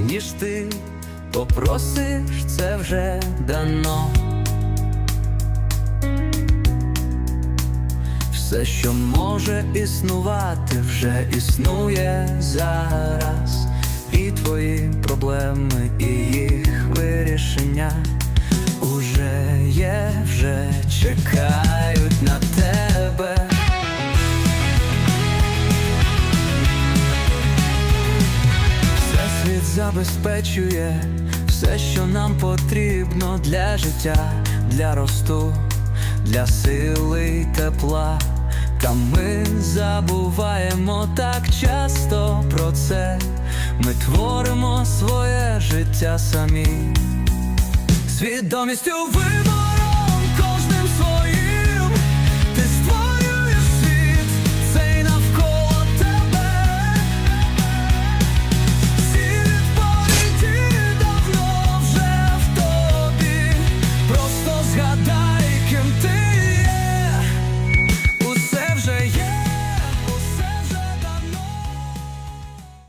ніж ти попросиш, це вже дано. Все, що може існувати, вже існує зараз. І твої проблеми, і їх вирішення уже є, вже чекають забезпечує все, що нам потрібно для життя, для росту, для сили й тепла. Та ми забуваємо так часто про це. Ми творимо своє життя самі, свідомістю вибору.